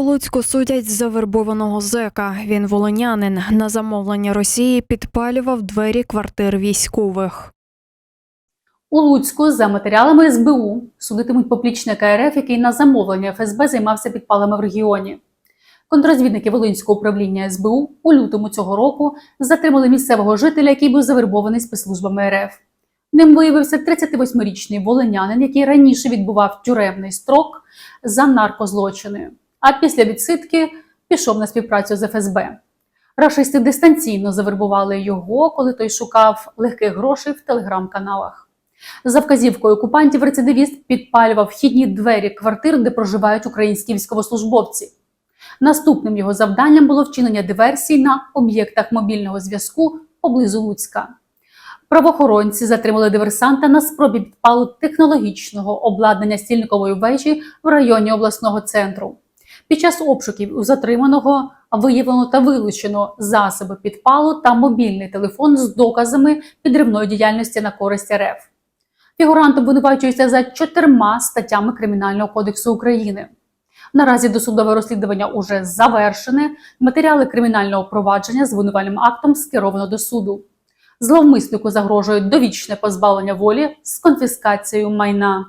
Луцьку судять завербованого зека. Він волинянин. На замовлення Росії підпалював двері квартир військових. У Луцьку за матеріалами СБУ судитимуть поплічника РФ, який на замовлення ФСБ займався підпалами в регіоні. Контрозвідники Волинського управління СБУ у лютому цього року затримали місцевого жителя, який був завербований спецслужбами РФ. Ним виявився 38-річний волинянин, який раніше відбував тюремний строк за наркозлочини, а після відсидки пішов на співпрацю з ФСБ. Рашисти дистанційно завербували його, коли той шукав легких грошей в телеграм-каналах. За вказівкою окупантів рецидивіст підпалював вхідні двері квартир, де проживають українські військовослужбовці. Наступним його завданням було вчинення диверсій на об'єктах мобільного зв'язку поблизу Луцька. Правоохоронці затримали диверсанта на спробі підпалу технологічного обладнання стільникової вежі в районі обласного центру. Під час обшуків у затриманого виявлено та вилучено засоби підпалу та мобільний телефон з доказами підривної діяльності на користь РФ. Фігурант обвинувачується за чотирма статтями Кримінального кодексу України. Наразі досудове розслідування уже завершене. Матеріали кримінального провадження з винувальним актом скеровано до суду. Зловмиснику загрожує довічне позбавлення волі з конфіскацією майна.